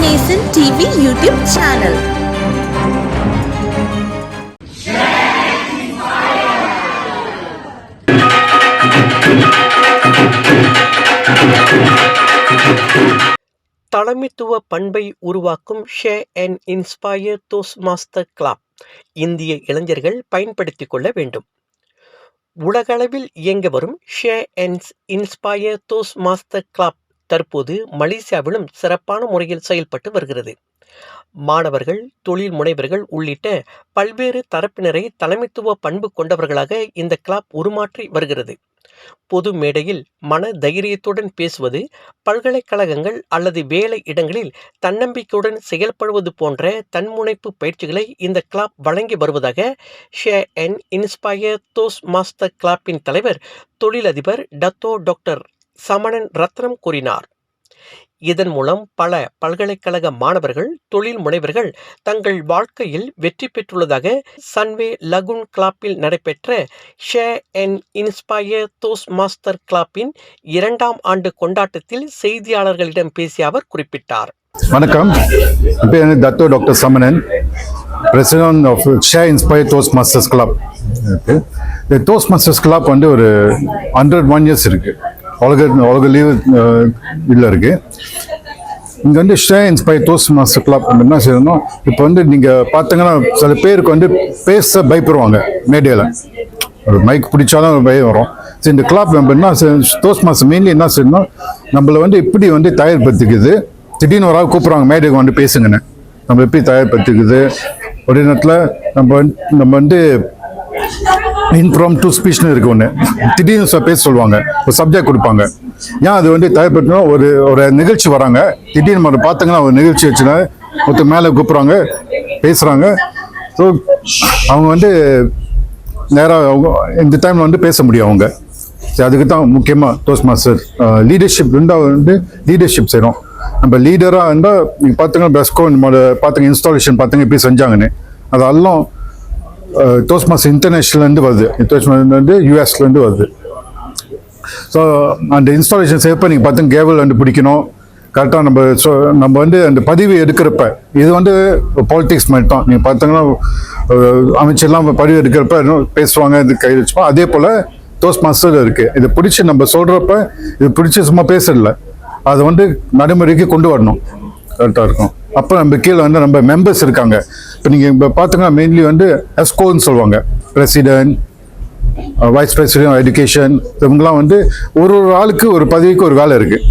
நேசன் TV YouTube channel தலைமைத்துவ பண்பை உருவாக்கும் share and inspire toastmaster club இந்திய இளைஞர்கள் பயன்படுத்திக் கொள்ள வேண்டும். உலகளவில் இயங்க வரும் share and inspire toastmaster club தற்போது மலேசியாவிலும் சிறப்பான முறையில் செயல்பட்டு வருகிறது. மாணவர்கள் தொழில் முனைவர்கள் உள்ளிட்ட பல்வேறு தரப்பினரை தலைமைத்துவ பண்பு கொண்டவர்களாக இந்த கிளப் உருமாற்றி வருகிறது. பொது மேடையில் மன தைரியத்துடன் பேசுவது பல்கலைக்கழகங்கள் அல்லது வேலை இடங்களில் தன்னம்பிக்கையுடன் செயல்படுவது போன்ற தன்முனைப்பு பயிற்சிகளை இந்த கிளப் வழங்கி வருவதாக share and inspire toastmaster கிளப்பின் தலைவர் தொழிலதிபர் டத்தோ டாக்டர் சமணன் ரத்னம் கூறினார். இதன் மூலம் பல பல்கலைக்கழக மாணவர்கள் தொழில் முனைவர்கள் தங்கள் வாழ்க்கையில் வெற்றி பெற்றுள்ளதாக சன்வே லகுன் கிளாப்பில் நடைபெற்ற ஷே அண்ட் இன்ஸ்பயர் தோஸ் மாஸ்டர் கிளாப்பின் இரண்டாம் ஆண்டு கொண்டாட்டத்தில் செய்தியாளர்களிடம் பேசிய அவர் குறிப்பிட்டார். வணக்கம். என் பேர் doctor Samanan president of share inspire toastmasters club இருக்கு இந்த மாஸ்டர்ஸ் கிளப் வந்து ஒரு ஹண்ட்ரட் ஒன் இயர்ஸ் இருக்குது உலக அவ்வளோக்கு லீவு இதில் இருக்குது இங்கே வந்து ஷே இன்ஸ்பை டோஸ்ட் மாஸ்டர் கிளப் என்ன செய்யணும் இப்போ வந்து நீங்கள் பார்த்தீங்கன்னா சில பேருக்கு வந்து பேச பயப்படுவாங்க மேடையில் ஒரு மைக் பிடிச்சாலும் பயம் வரும். சரி இந்த கிளாப் நம்ம என்ன டோஸ்ட் மாஸ்டர் மெயின்லி என்ன செய்யணும் நம்மளை வந்து இப்படி வந்து தயார்படுத்திக்குது? திடீர்னு ஒரு ஆள் கூப்பிட்றாங்க மேடைக்கு வந்து பேசுங்கன்னு. நம்ம எப்படி தயார்படுத்திக்குது? ஒரே நேரத்தில் நம்ம வந்து நம்ம வந்து இன்ஃப்ரம் டு ஸ்பீச்னு இருக்கு ஒன்று திடீர்னு சொ- பேச சொல்லுவாங்க ஒரு சப்ஜெக்ட் கொடுப்பாங்க. ஏன் அது வந்து தயார்படுத்தினா ஒரு ஒரு நிகழ்ச்சி வராங்க. திடீர்னு நம்ம பார்த்தீங்கன்னா ஒரு நிகழ்ச்சி வச்சுனா ஒருத்தர் மேலே கூப்பிட்றாங்க பேசுகிறாங்க ஸோ அவங்க வந்து நேராக அவங்க இந்த டைமில் வந்து பேச முடியும் அவங்க. சரி அதுக்கு தான் முக்கியமாக டோஸ்ட் மாஸ்டர் லீடர்ஷிப் இருந்தால் வந்து லீடர்ஷிப் செய்கிறோம் நம்ம லீடராக இருந்தால் நீங்கள் பார்த்தீங்கன்னா பெஸ்கோ நம்மளோட பார்த்தீங்க இன்ஸ்டாலேஷன் பார்த்தீங்க எப்படி செஞ்சாங்கன்னு. அதெல்லாம் டோஸ்ட் மாஸ்டர் இன்டர்நேஷ்னல்லேருந்து வருது. டோஸ்ட் யூஎஸ்லேருந்து வருது. ஸோ அந்த இன்ஸ்டாலேஷன் செய்யப்போ நீங்கள் பார்த்தீங்க கேபிள் வந்து பிடிக்கணும் கரெக்டாக நம்ம ஸோ நம்ம வந்து அந்த பதிவு எடுக்கிறப்ப இது வந்து பாலிடிக்ஸ் மாதிரி தான். நீங்கள் பார்த்தீங்கன்னா அமைச்சர்லாம் பதிவு எடுக்கிறப்ப இன்னும் பேசுவாங்க இது கை வச்சுப்போம். அதே போல் டோஸ்ட் மாஸ்டர் இருக்குது இதை பிடிச்சி நம்ம சொல்கிறப்ப இது பிடிச்சி சும்மா பேசல அதை வந்து நடைமுறைக்கு கொண்டு வரணும். கரெக்டாக இருக்கும். அப்போ நம்ம கீழே வந்து நம்ம மெம்பர்ஸ் இருக்காங்க. இப்போ நீங்கள் இப்போ பார்த்தீங்கன்னா மெயின்லி வந்து எஸ்கோன்னு சொல்லுவாங்க. பிரசிடென்ட் வைஸ் பிரசிடென்ட் எஜுகேஷன் இவங்கெல்லாம் வந்து ஒரு ஒரு ஆளுக்கு ஒரு பதவிக்கு ஒரு வேலை இருக்குது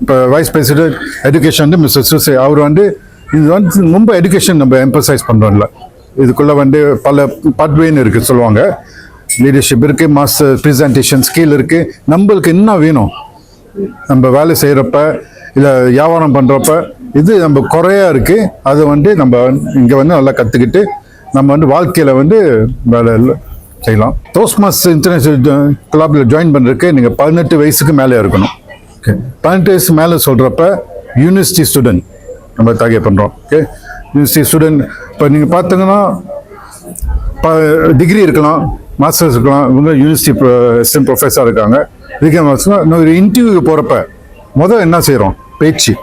இப்போ வைஸ் பிரசிடென்ட் எஜுகேஷன் வந்து மிஸ்டர் சுசே அவர் வந்து இது வந்து ரொம்ப எஜுகேஷன் நம்ம எம்பசைஸ் பண்ணுறோம்ல இதுக்குள்ளே வந்து பல பட்வேன்னு இருக்குது சொல்லுவாங்க. லீடர்ஷிப் இருக்குது மாஸ்டர் ப்ரெசன்டேஷன் ஸ்கில் இருக்குது நம்மளுக்கு என்ன வேணும்? நம்ம வேலை செய்கிறப்ப இல்லை வியாபாரம் பண்ணுறப்ப இது நம்ம குறையா இருக்குது அது வந்து நம்ம இங்கே வந்து நல்லா கற்றுக்கிட்டு நம்ம வந்து வாழ்க்கையில் வந்து வேலை செய்யலாம். டோஸ்ட் இன்டர்நேஷனல் கிளப்பில் ஜாயின் பண்ணுறதுக்கு நீங்கள் பதினெட்டு வயசுக்கு மேலே இருக்கணும். ஓகே பதினெட்டு வயசு மேலே சொல்கிறப்ப யூனிவர்சிட்டி ஸ்டூடெண்ட் நம்ம டார்கெட் பண்ணுறோம் ஓகே யூனிவர்சிட்டி ஸ்டூடெண்ட் இப்போ நீங்கள் பார்த்தீங்கன்னா டிகிரி இருக்கலாம் மாஸ்டர்ஸ் இருக்கலாம் இவங்க யூனிவர்சிட்டி அசிஸ்டன்ட் ப்ரொஃபஸராக இருக்காங்க. இதுக்கே மாஸ்டர் இன்னும் ஒரு இன்டர்வியூக்கு போகிறப்ப முதல் என்ன செய்கிறோம் பேச்சு.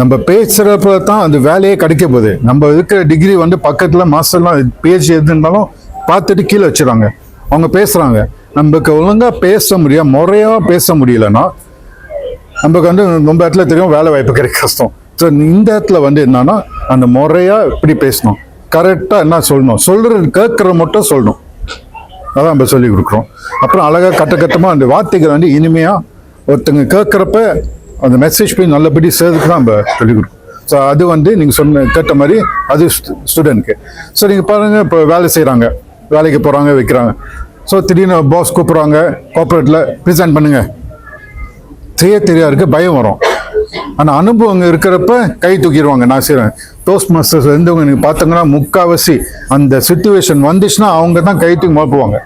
நம்ம பேசுகிறப்ப தான் அந்த வேலையே கிடைக்க போகுது. நம்ம இருக்கிற டிகிரி வந்து பக்கத்தில் மாஸ்டர்லாம் பேஜ் எது இருந்தாலும் பார்த்துட்டு கீழே வச்சுறாங்க அவங்க பேசுகிறாங்க நமக்கு ஒழுங்காக பேச முடியும் முறையாக பேச முடியலன்னா நமக்கு வந்து ரொம்ப இடத்துல தெரியும் வேலை வாய்ப்பு கிடைக்க கஷ்டம். ஸோ இந்த இடத்துல வந்து என்னன்னா அந்த முறையாக இப்படி பேசணும். கரெக்டாக என்ன சொல்லணும்? சொல்கிறது கேட்குற மட்டும் சொல்லணும். அதான் நம்ம சொல்லி கொடுக்குறோம். அப்புறம் அழகாக கட்ட கட்டமாக அந்த வார்த்தைகள் வந்து இனிமையாக ஒருத்தங்க கேட்குறப்ப அந்த மெசேஜ் போய் நல்லபடி செய்யறதுக்கு தான் நம்ம சொல்லிக் கொடுக்கணும். ஸோ அது வந்து நீங்கள் சொன்ன கேட்ட மாதிரி அது ஸ்டூடெண்ட்க்கு ஸோ நீங்கள் பாருங்கள் இப்போ வேலை செய்கிறாங்க வேலைக்கு போகிறாங்க வைக்கிறாங்க. ஸோ திடீர்னு பாஸ் கூப்பிட்றாங்க கோஆப்ரேட்டில் ப்ரெசென்ட் பண்ணுங்கள் செய்ய தெரியாருக்கு பயம் வரும். ஆனால் அனுபவம் இருக்கிறப்ப கை தூக்கிடுவாங்க. நான் செய்கிறேன் டோஸ்ட் மாஸ்டர்ஸ் இருந்தவங்க நீங்கள் பார்த்தீங்கன்னா முக்காவாசி அந்த சுச்சுவேஷன் வந்துச்சுன்னா அவங்க தான் கை தூக்கி மாப்புவாங்க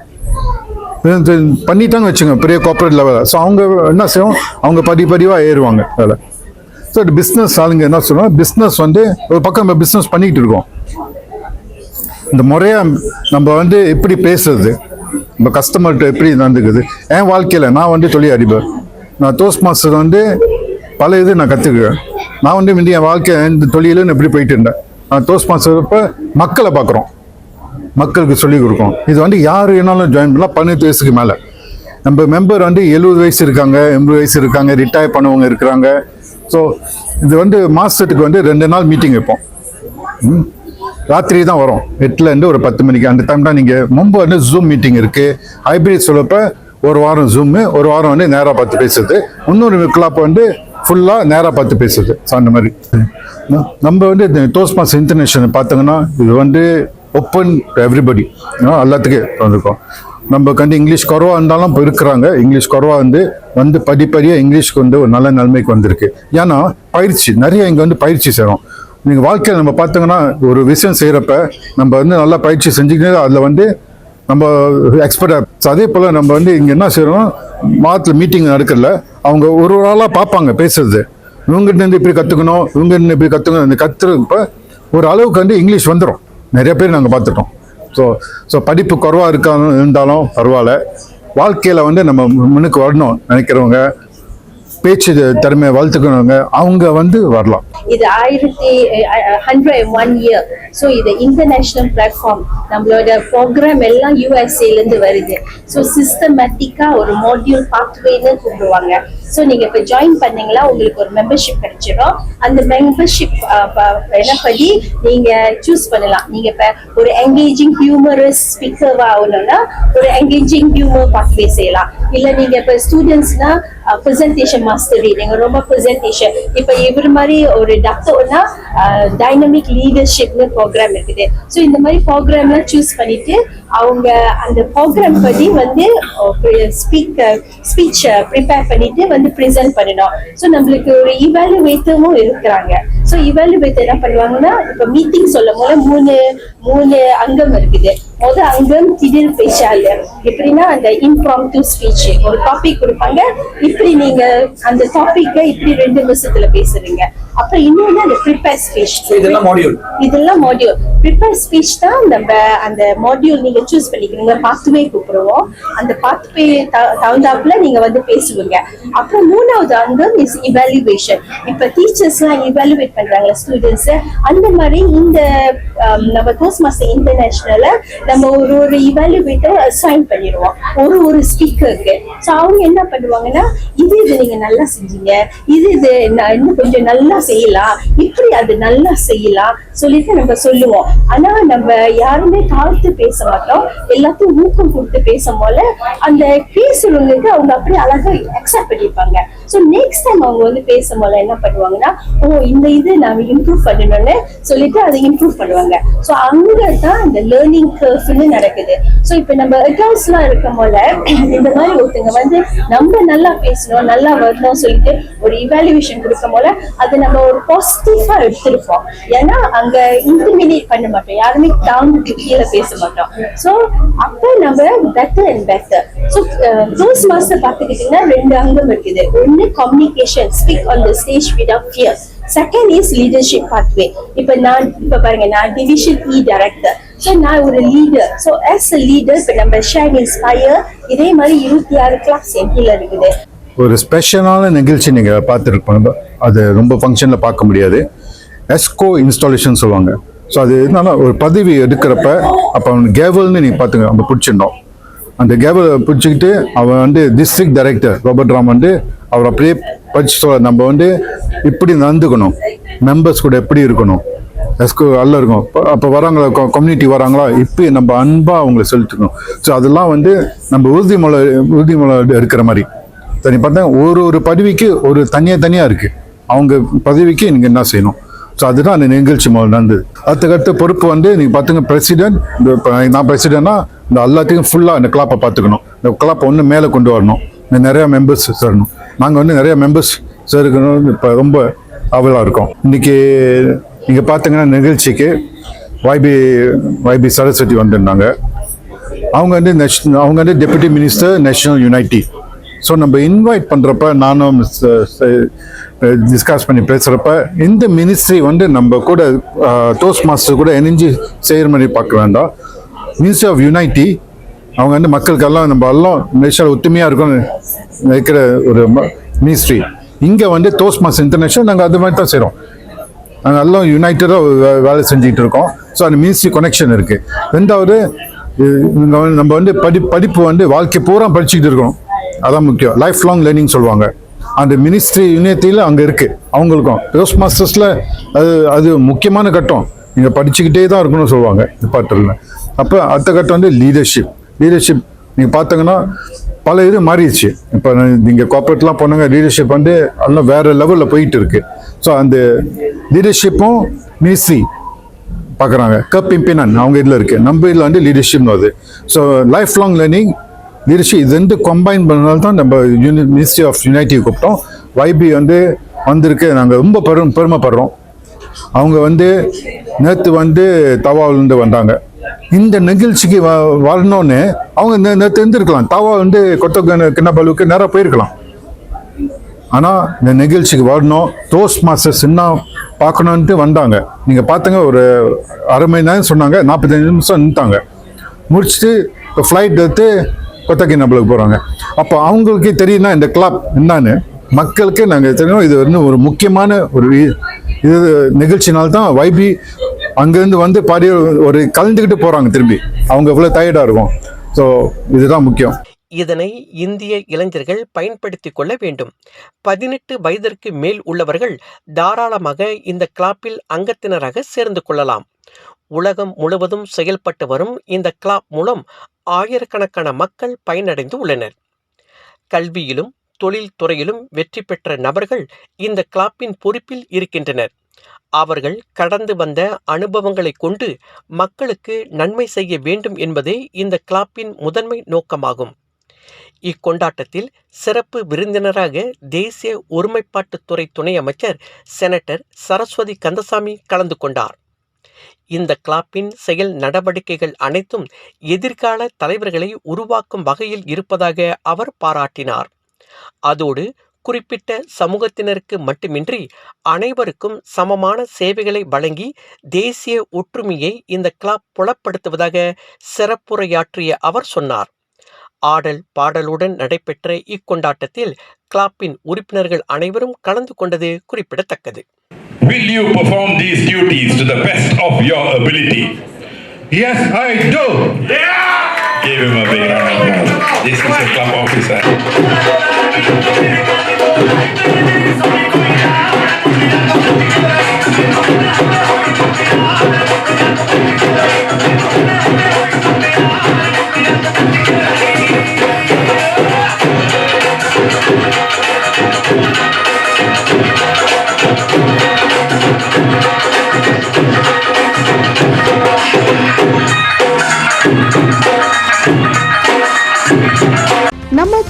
இது பண்ணிட்டாங்க வச்சுங்க பெரிய கார்பரேட் லெவலில் ஸோ அவங்க என்ன செய்வோம் அவங்க படி படிவாக ஏறுவாங்க அதில் ஸோ பிஸ்னஸ் ஆளுங்க என்ன சொல்லுவோம் பிஸ்னஸ் வந்து ஒரு பக்கம் நம்ம பிஸ்னஸ் பண்ணிக்கிட்டு இருக்கோம். இந்த முறையாக நம்ம வந்து எப்படி பேசுறது? நம்ம கஸ்டமர்கிட்ட எப்படி நடந்துக்குது? என் வாழ்க்கையில் நான் வந்து தொழில் அதிபர் நான் டோஸ்ட் மாஸ்டர் வந்து பல இது நான் கற்றுக்குவேன் நான் வந்து முந்தைய என் வாழ்க்கை இந்த தொழிலுன்னு எப்படி போயிட்டு இருந்தேன்? நான் டோஸ்ட் மாஸ்டர் இப்போ மக்களை பார்க்குறோம். மக்களுக்கு சொல்லிக் கொடுக்கணும். இது வந்து யார் வேணாலும் ஜாயின் பண்ணலாம். பதினெட்டு வயசுக்கு மேலே. நம்ம மெம்பர் வந்து எழுபது வயசு இருக்காங்க எண்பது வயசு இருக்காங்க ரிட்டையர் பண்ணவங்க இருக்கிறாங்க. ஸோ இது வந்து மாதத்துக்கு வந்து ரெண்டு நாள் மீட்டிங் வைப்போம். ம். ராத்திரி தான் வரும். எட்டுலேருந்து ஒரு பத்து மணிக்கு. அந்த டைம் தான் நீங்கள் முன்பு வந்து ஜூம் மீட்டிங் இருக்குது ஹைப்ரிட் சொல்லப்ப ஒரு வாரம் ஜூம்மு ஒரு வாரம் வந்து நேராக பார்த்து பேசுறது. இன்னொரு கிளாப் வந்து ஃபுல்லாக நேராக பார்த்து பேசுறது. ஸோ அந்த மாதிரி. நம்ம வந்து இந்த டோஸ்ட் மாஸ் இன்டர்நேஷனல் பார்த்தீங்கன்னா இது வந்து ஓப்பன் எவ்ரிபடி எல்லாத்துக்கும் வந்திருக்கோம். நம்ம கண்டு இங்கிலீஷ் குறவாக இருந்தாலும் இப்போ இருக்கிறாங்க இங்கிலீஷ் குறவாக வந்து வந்து படிப்படியாக இங்கிலீஷ்க்கு வந்து ஒரு நல்ல நிலைமைக்கு வந்திருக்கு. ஏன்னா பயிற்சி நிறைய இங்கே வந்து பயிற்சி செய்கிறோம் நீங்கள் வாழ்க்கையில் நம்ம பார்த்தோங்கன்னா ஒரு விஷயம் செய்கிறப்ப நம்ம வந்து நல்லா பயிற்சி செஞ்சுக்கிட்டு அதில் வந்து நம்ம எக்ஸ்பர்ட் அதே போல் நம்ம வந்து இங்கே என்ன செய்கிறோம் மாதத்தில் மீட்டிங் நடக்கல. அவங்க ஒரு ஒரு ஆளாக பார்ப்பாங்க பேசுறது. இவங்ககிட்ட இருந்து இப்படி கற்றுக்கணும் இவங்க இருந்து இப்படி கற்றுக்கணும் இந்த கற்றுறப்ப ஒரு அளவுக்கு வந்து இங்கிலீஷ் வந்துடும் நிறைய பேர் நாங்கள் பார்த்துட்டோம். ஸோ ஸோ படிப்பு குறவாக இருக்காலும் இருந்தாலும் பரவாயில்ல. வாழ்க்கையில் வந்து நம்ம முன்னுக்கு வரணும் நினைக்கிறவங்க. பேச்சு திறமையை வளர்த்துக்கணுங்க. அவங்க வந்து வரலாம். இது ஆயிரத்தி ஹண்ட்ரட் ஒன் இயர் ஸோ இது இன்டர்நேஷ்னல் பிளாட்ஃபார்ம் நம்மளோட ப்ரோக்ராம் எல்லாம் யூஎஸ்ஏலேருந்து வருது. ஸோ சிஸ்டமேட்டிக்காக ஒரு மாடியூல் பாத்வேன்னு கூப்பிடுவாங்க. ஸோ நீங்கள் இப்போ ஜாயின் பண்ணீங்களா உங்களுக்கு ஒரு மெம்பர்ஷிப் கிடைச்சிடும். அந்த மெம்பர்ஷிப் என்னப்படி நீங்கள் சூஸ் பண்ணலாம். நீங்கள் இப்போ ஒரு என்கேஜிங் ஹியூமரஸ் ஸ்பீக்கர் ஆகணும்னா ஒரு என்கேஜிங் ஹியூமர் பாத்வே செய்யலாம். இல்லை நீங்க இப்போ ஸ்டூடெண்ட்ஸ்னா ப்ரெசன்டேஷன் மாஸ்டரி நீங்க ரொம்ப ப்ரெசன்டேஷன் இப்போ இவர் மாதிரி ஒரு டாக்டர்னா டைனமிக் லீடர்ஷிப்னு ப்ரோக்ராம் இருக்குது. ஸோ இந்த மாதிரி ப்ரோக்ராம்லாம் சூஸ் பண்ணிட்டு அவங்க அந்த ப்ரோக்ராம் படி வந்து ஸ்பீக் ஸ்பீச் ப்ரிப்பேர் பண்ணிட்டு வந்து ப்ரெசென்ட் பண்ணணும். ஸோ நம்மளுக்கு ஒரு இவாலுவேட்டரும் இருக்கிறாங்க. ஸோ இவாலுவேட்டர் என்ன பண்ணுவாங்கன்னா இப்போ மீட்டிங் சொல்லும் போது மூணு மூணு அங்கம் இருக்குது. முத அங்கம் திடீர் பேச்சாளர் எப்படின்னா அந்த இம்ப்ராம்டு ஸ்பீச் ஒரு டாபிக் கொடுப்பாங்க. இப்படி நீங்க அந்த டாபிக்கை இப்படி ரெண்டு நிமிஷத்துல பேசுறீங்க. அப்புறம் இன்னொன்னு அந்த ப்ரிப்பேர் ஸ்பீச் இதெல்லாம் மாடியூல் இதெல்லாம் மாடியூல் ப்ரிப்பேர் ஸ்பீச் தான் நம்ம அந்த மாடியூல் நீங்க சூஸ் பண்ணிக்கிறீங்க பாத்துவே கூப்பிடுவோம். அந்த பாத்துவே தகுந்தாப்புல நீங்க வந்து பேசுவீங்க. அப்புறம் மூணாவது அங்கம் இஸ் இவாலுவேஷன் இப்ப டீச்சர்ஸ் எல்லாம் இவாலுவேட் பண்றாங்களா ஸ்டூடெண்ட்ஸ் அந்த மாதிரி இந்த ஹம், நம்ம டோஸ் மாஸ்டர் இன்டர்நேஷனல்ல நம்ம ஒரு ஒரு இவாலுவேட்டர் அசைன் பண்ணிடுவோம். ஒரு ஒரு ஸ்பீக்கருக்கு ஸோ அவங்க என்ன பண்ணுவாங்கன்னா இது இது நீங்க நல்லா செஞ்சீங்க. இது இது இன்னும் கொஞ்சம் நல்லா செய்யலாம். இப்படி அது நல்லா செய்யலாம் சொல்லிட்டு நம்ம சொல்லுவோம். ஆனா நம்ம யாருமே தாழ்த்து பேச மாட்டோம். எல்லாத்தையும் ஊக்கம் கொடுத்து பேசும் போல அந்த பேசுறவங்களுக்கு அவங்க அப்படியே அழகா அக்செப்ட் பண்ணிருப்பாங்க ஸோ நெக்ஸ்ட் டைம் அவங்க வந்து பேசும் போல என்ன பண்ணுவாங்கன்னா ஓ இந்த இது நாம இம்ப்ரூவ் பண்ணணும்னு சொல்லிட்டு அதை இம்ப்ரூவ் பண்ணுவாங்க. ஸோ அங்க தான் இந்த லேர்னிங் கர்ஃப்னு நடக்குது. ஸோ இப்போ நம்ம அட்வான்ஸ்லாம் இருக்கும் போல இந்த மாதிரி ஒருத்தங்க வந்து நம்ம நல்லா பேசணும் நல்லா வரணும் சொல்லிட்டு ஒரு இவாலுவேஷன் கொடுக்கும் போல அது நம்ம ஒரு பாசிட்டிவா எடுத்திருப்போம். ஏன்னா அங்க இன்டிமினேட் பண்ண மாட்டோம். யாருமே தாழ்ந்து கீழே பேச மாட்டோம். ஸோ அப்போ நம்ம better and better so toastmaster பார்த்துக்கிட்டீங்கன்னா ரெண்டு அங்கம் இருக்குது. ஒன்று communication speak on the stage without fear second is leadership pathway இப்போ நான் இப்போ பாருங்க நான் டிவிஷன் இ டைரக்டர் ஸோ நான் ஒரு leader so as a leader இப்போ நம்ம ஷேர் இன்ஸ்பயர் இதே மாதிரி இருபத்தி ஆறு கிளாஸ் என் கீழே இருக்குது. ஒரு ஸ்பெஷலான நிகழ்ச்சி நீங்கள் பார்த்துருப்பாங்க அது ரொம்ப ஃபங்க்ஷனில் பார்க்க முடியாது. எஸ்கோ இன்ஸ்டாலேஷன் சொல்லுவாங்க. ஸோ அது என்னன்னா ஒரு பதவி எடுக்கிறப்ப அப்போ அவன் கேவல்னு நீங்கள் பார்த்துங்க நம்ம பிடிச்சிருந்தோம். அந்த கேவலை பிடிச்சிக்கிட்டு அவன் வந்து டிஸ்ட்ரிக்ட் டைரக்டர் ரோபர்ட் ராம் வந்து அவர் அப்படியே படிச்சு சொல்ல நம்ம வந்து இப்படி நடந்துக்கணும். மெம்பர்ஸ் கூட எப்படி இருக்கணும். எஸ்கோ நல்லா இருக்கும். அப்போ வராங்களா கம்யூனிட்டி வராங்களா இப்போ நம்ம அன்பாக அவங்களை செலுத்தணும் ஸோ அதெல்லாம் வந்து நம்ம உறுதிமொழி உறுதிமொழி எடுக்கிற மாதிரி. தனி பார்த்தா ஒரு ஒரு பதவிக்கு ஒரு தனியாக தனியாக இருக்குது அவங்க பதவிக்கு நீங்கள் என்ன செய்யணும்? ஸோ அதுதான் அந்த நிகழ்ச்சி முதல் நடந்தது. அடுத்தடுத்த பொறுப்பு வந்து நீங்கள் பார்த்துங்க பிரசிடென்ட் இந்த நான் பிரசிடென்ட்னா இந்த எல்லாத்தையும் ஃபுல்லாக இந்த கிளாப்பை பார்த்துக்கணும் இந்த கிளாப்பை ஒன்று மேலே கொண்டு வரணும். இந்த நிறையா மெம்பர்ஸ் சேரணும். நாங்கள் வந்து நிறையா மெம்பர்ஸ் சேர்க்கணும் இப்போ ரொம்ப அவலாக இருக்கோம். இன்றைக்கி நீங்கள் பார்த்தீங்கன்னா நிகழ்ச்சிக்கு வைபி வைபி சரஸ்வதி வந்திருந்தாங்க. அவங்க வந்து நேஷ்- அவங்க வந்து deputy minister national unity so நம்ம இன்வைட் பண்ணுறப்ப நானும் டிஸ்கஸ் பண்ணி பேசுகிறப்ப இந்த மினிஸ்ட்ரி வந்து நம்ம கூட தோஸ் மாஸ்டர் கூட இணைஞ்சு செய்கிற மாதிரி பார்க்க வேண்டாம். மினிஸ்ட்ரி ஆஃப் யுனைட்டி அவங்க வந்து மக்களுக்கெல்லாம் நம்ம எல்லாம் நேஷனல் ஒத்துமையாக இருக்கும்னு இருக்கிற ஒரு மினிஸ்ட்ரி இங்கே வந்து டோஸ்ட் மாஸ்டர் இன்டர்நேஷனல் நாங்கள் அது மாதிரி தான் செய்கிறோம் நாங்கள் எல்லாம் யுனைட்டடாக வேலை செஞ்சுக்கிட்டு இருக்கோம். ஸோ அந்த மினிஸ்ட்ரி கனெக்ஷன் இருக்குது ரெண்டாவது நம்ம வந்து படி படிப்பு வந்து வாழ்க்கை பூரா படிச்சுக்கிட்டு இருக்கோம் அதான் முக்கியம். லைஃப் லாங் லேர்னிங் சொல்லுவாங்க. அந்த மினிஸ்ட்ரி யூனியத்தில் அங்கே இருக்குது அவங்களுக்கும். ரோஸ் மாஸ்டர்ஸில் அது அது முக்கியமான கட்டம். நீங்கள் படிச்சுக்கிட்டே தான் இருக்கணும்னு சொல்லுவாங்க டிபார்ட்மெண்ட்டில் அப்போ அடுத்த கட்டம் வந்து லீடர்ஷிப் லீடர்ஷிப் நீங்கள் பார்த்தீங்கன்னா பல இது மாறிடுச்சு. இப்போ நீங்கள் கார்பரேட்லாம் போனாங்க லீடர்ஷிப் வந்து எல்லாம் வேறு லெவலில் போயிட்டு இருக்கு. ஸோ அந்த லீடர்ஷிப்பும் மினிஸ்ட்ரி பார்க்குறாங்க கப் இம்பினன் அவங்க இதில் இருக்குது நம்ம இதில் வந்து லீடர்ஷிப்னு அது. So life long learning leadership இது ரெண்டு கம்பைன் பண்ணனால தான் நம்ம யூனி மினிஸ்ட்ரி ஆஃப் யுனைட்டி கூப்பிட்டோம். வைபி வந்து வந்திருக்கு. நாங்கள் ரொம்ப பெரும் பெருமைப்படுறோம். அவங்க வந்து நேற்று வந்து தவாவிலேருந்து வந்தாங்க. இந்த நிகழ்ச்சிக்கு வ வரணும்னு அவங்க நே- நேற்று இருந்திருக்கலாம் தவா வந்து கொத்த கிண்ணப்பாளுக்கு நேராக போயிருக்கலாம். ஆனால் இந்த நிகழ்ச்சிக்கு வரணும். டோஸ்ட் மாஸ்டர்ஸ் என்ன பார்க்கணுன்ட்டு வந்தாங்க. நீங்கள் பார்த்தங்க ஒரு அரை மணி நேரம் சொன்னாங்க. நாற்பத்தஞ்சு நிமிஷம் நின்றுட்டாங்க முடிச்சுட்டு இப்போ ஃப்ளைட் எடுத்து கொத்தகி நம்மளுக்கு போகிறாங்க அப்போ அவங்களுக்கு தெரியும்னா இந்த கிளப் என்னான்னு மக்களுக்கு நாங்கள் தெரியும். இது வந்து ஒரு முக்கியமான ஒரு இது. நிகழ்ச்சினால்தான் வைபி அங்கேருந்து வந்து பாடி ஒரு கலந்துக்கிட்டு போகிறாங்க திரும்பி. அவங்க எவ்வளோ டயர்டாக இருக்கும். ஸோ இதுதான் முக்கியம். இதனை இந்திய இளைஞர்கள் பயன்படுத்தி கொள்ள வேண்டும். பதினெட்டு வயதிற்கு மேல் உள்ளவர்கள் தாராளமாக இந்த கிளாப்பில் அங்கத்தினராக சேர்ந்து கொள்ளலாம். உலகம் முழுவதும் செயல்பட்டு வரும் இந்த கிளாப் மூலம் ஆயிரக்கணக்கான மக்கள் பயனடைந்து உள்ளனர். கல்வியிலும் தொழில் துறையிலும் வெற்றி பெற்ற நபர்கள் இந்த கிளாப்பின் பொறுப்பில் இருக்கின்றனர். அவர்கள் கடந்து வந்த அனுபவங்களை கொண்டு மக்களுக்கு நன்மை செய்ய வேண்டும் என்பதே இந்த கிளாப்பின் முதன்மை நோக்கமாகும். இக்கொண்டாட்டத்தில் சிறப்பு விருந்தினராக தேசிய ஒருமைப்பாட்டுத்துறை துணை அமைச்சர் செனட்டர் சரஸ்வதி கந்தசாமி கலந்து கொண்டார். இந்த கிளாப்பின் செயல் நடவடிக்கைகள் அனைத்தும் எதிர்கால தலைவர்களை உருவாக்கும் வகையில் இருப்பதாக அவர் பாராட்டினார். அதோடு குறிப்பிட்ட சமூகத்தினருக்கு மட்டுமின்றி அனைவருக்கும் சமமான சேவைகளை வழங்கி தேசிய ஒற்றுமையை இந்த கிளாப் புலப்படுத்துவதாக சிறப்புரையாற்றிய அவர் சொன்னார். ஆடல் பாடலுடன் நடைபெற்ற இக்கொண்டாட்டத்தில் கிளாப்பின் உறுப்பினர்கள் அனைவரும் கலந்து கொண்டது குறிப்பிடத்தக்கது. Will you perform these duties to the best of your ability? Yes, I do. Yeah! Give him a big round of applause. This is the club officer.